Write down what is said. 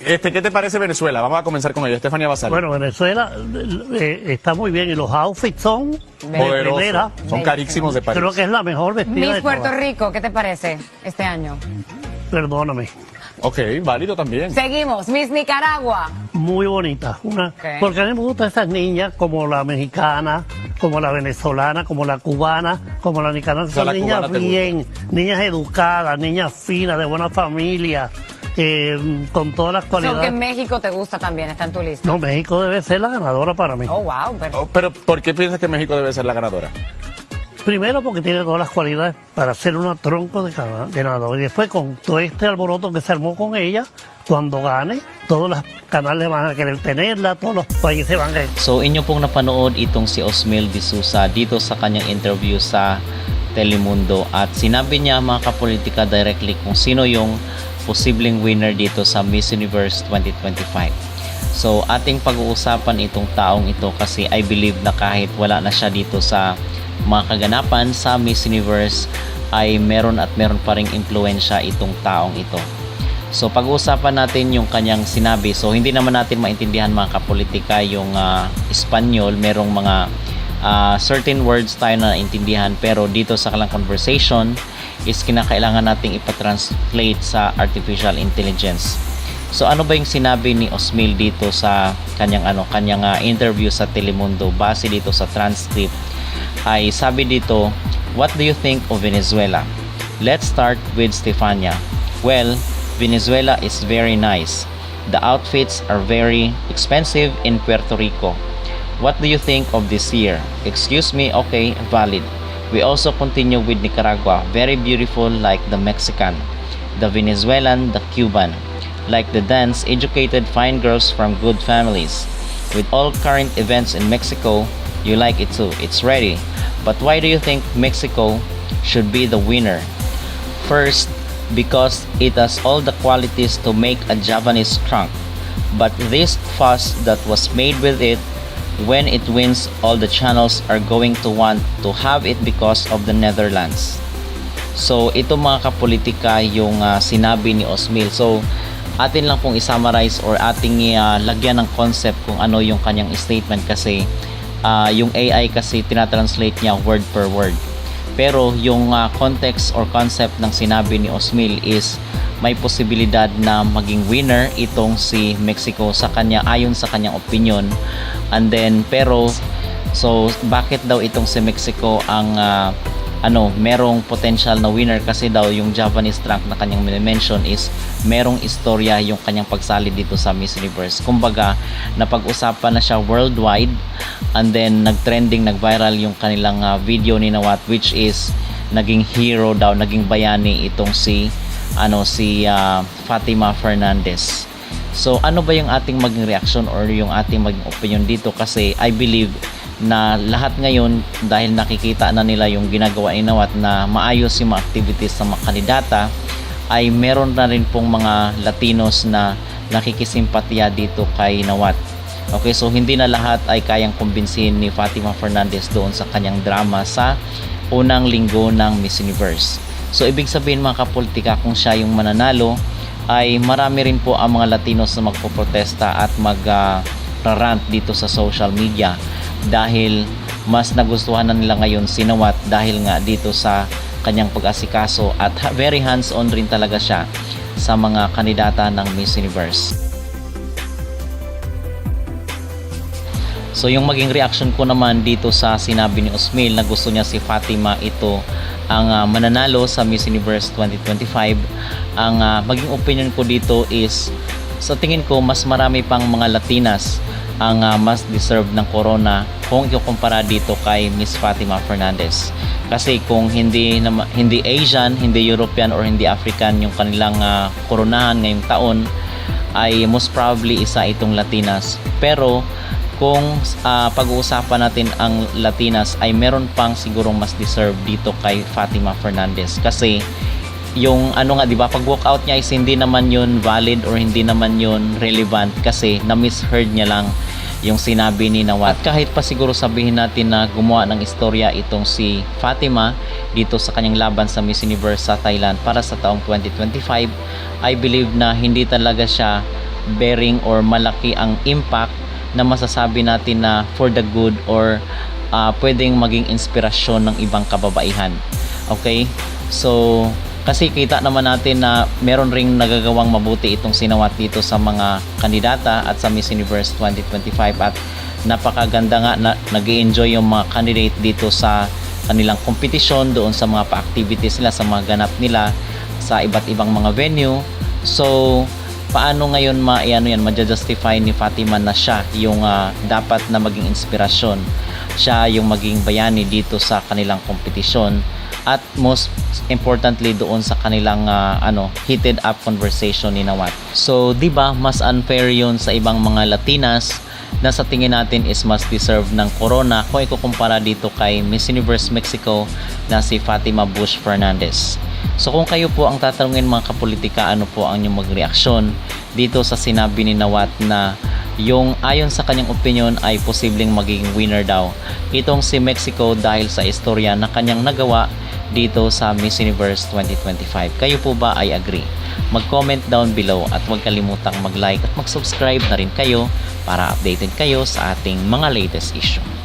Este, ¿Qué te parece Venezuela? Vamos a comenzar con ella. Estefania Basal. Bueno, Venezuela eh, está muy bien y los outfits son de primera. Son carísimos de París. Creo que es la mejor vestida Miss de Puerto todas. Rico, ¿qué te parece este año? Perdóname. Ok, válido también. Seguimos. Miss Nicaragua. Muy bonita. Una. Porque a mí me gustan estas niñas, como la mexicana, como la venezolana, como la cubana, como la nicaragua. sea, Son la niñas bien, niñas educadas, niñas finas, de buena familia, eh, con todas las cualidades. México te gusta también, está en tu lista. No, México debe ser la ganadora para mí. Oh, wow. pero- Oh, Pero, ¿por qué piensas que México debe ser la ganadora? Primero porque tiene todas las cualidades para ser una tronco de ganador. Y después con todo este alboroto que se armó con ella, cuando gane, todos los canales van a querer tenerla, todos los países van a So inyo pong napanood itong si Osmel de Sousa dito sa kanyang interview sa Telemundo at sinabi niya mga kapolitika directly kung sino yung posibleng winner dito sa Miss Universe 2025. So ating pag-uusapan itong taong ito kasi I believe na kahit wala na siya dito sa mga kaganapan sa Miss Universe ay meron at meron pa ring impluensya itong taong ito. So pag-uusapan natin yung kanyang sinabi. So hindi naman natin maintindihan mga kapolitika yung ah, Espanyol, merong mga ah, certain words tayo na naintindihan pero dito sa kalang conversation is kinakailangan nating ipatranslate sa artificial intelligence. So ano ba yung sinabi ni Osmil dito sa kanyang ano kanyang ah, interview sa Telemundo base dito sa transcript ay sabi dito, What do you think of Venezuela? Let's start with Stefania. Well, Venezuela is very nice. The outfits are very expensive in Puerto Rico. What do you think of this year? Excuse me, okay, valid. We also continue with Nicaragua, very beautiful like the Mexican, the Venezuelan, the Cuban. Like the dance, educated fine girls from good families. With all current events in Mexico, you like it too. It's ready. But why do you think Mexico should be the winner? First, because it has all the qualities to make a Japanese trunk. But this fuss that was made with it, when it wins, all the channels are going to want to have it because of the Netherlands. So, ito mga kapolitika yung ah, sinabi ni Osmil. So, atin lang pong isummarize or ating ah, lagyan ng concept kung ano yung kanyang statement kasi ah, yung AI kasi tinatranslate niya word per word. Pero yung ah, context or concept ng sinabi ni Osmil is may posibilidad na maging winner itong si Mexico sa kanya ayon sa kanyang opinion. And then pero so bakit daw itong si Mexico ang ah, ano, merong potential na winner kasi daw yung Japanese trunk na kanyang mention is merong istorya yung kanyang pagsali dito sa Miss Universe. Kumbaga, napag-usapan na siya worldwide and then nag-trending, nag-viral yung kanilang ah, video ni Nawat which is naging hero daw, naging bayani itong si ano si ah, Fatima Fernandez. So ano ba yung ating maging reaction or yung ating maging opinion dito kasi I believe na lahat ngayon dahil nakikita na nila yung ginagawa ni Nawat na maayos yung mga activities ng mga kandidata ay meron na rin pong mga Latinos na nakikisimpatya dito kay Nawat. Okay, so hindi na lahat ay kayang kumbinsihin ni Fatima Fernandez doon sa kanyang drama sa unang linggo ng Miss Universe. So ibig sabihin mga kapolitika kung siya yung mananalo ay marami rin po ang mga Latinos na magpoprotesta at mag ah, rant dito sa social media dahil mas nagustuhan na nila ngayon si Nawat dahil nga dito sa kanyang pag-asikaso at very hands-on rin talaga siya sa mga kandidata ng Miss Universe. So yung maging reaction ko naman dito sa sinabi ni Osmil na gusto niya si Fatima ito ang ah, mananalo sa Miss Universe 2025. Ang ah, maging opinion ko dito is sa tingin ko mas marami pang mga Latinas ang ah, mas deserve ng corona kung ikukumpara dito kay Miss Fatima Fernandez. Kasi kung hindi hindi Asian, hindi European or hindi African yung kanilang ah, koronahan ngayong taon ay most probably isa itong Latinas. Pero kung ah, pag-uusapan natin ang Latinas ay meron pang sigurong mas deserve dito kay Fatima Fernandez kasi yung ano nga 'di ba pag walkout niya is hindi naman yun valid or hindi naman yun relevant kasi na misheard niya lang yung sinabi ni Nawat. At kahit pa siguro sabihin natin na gumawa ng istorya itong si Fatima dito sa kanyang laban sa Miss Universe sa Thailand para sa taong 2025, I believe na hindi talaga siya bearing or malaki ang impact na masasabi natin na for the good or ah, pwedeng maging inspirasyon ng ibang kababaihan. Okay? So, kasi kita naman natin na meron ring nagagawang mabuti itong sinawat dito sa mga kandidata at sa Miss Universe 2025 at napakaganda nga na nag enjoy yung mga candidate dito sa kanilang kompetisyon doon sa mga pa-activities nila, sa mga ganap nila sa iba't ibang mga venue. So, paano ngayon ma ano yan ma-justify ni Fatima na siya yung ah, dapat na maging inspirasyon? Siya yung maging bayani dito sa kanilang kompetisyon at most importantly doon sa kanilang ah, ano heated up conversation ni Nawat. So, 'di ba mas unfair 'yon sa ibang mga Latinas na sa tingin natin is mas deserve ng corona kung ikukumpara dito kay Miss Universe Mexico na si Fatima Bush Fernandez. So kung kayo po ang tatanungin mga kapolitika, ano po ang inyong magreaksyon dito sa sinabi ni Nawat na yung ayon sa kanyang opinion ay posibleng maging winner daw itong si Mexico dahil sa istorya na kanyang nagawa dito sa Miss Universe 2025. Kayo po ba ay agree? Mag-comment down below at huwag kalimutang mag-like at mag-subscribe na rin kayo para updated kayo sa ating mga latest issue.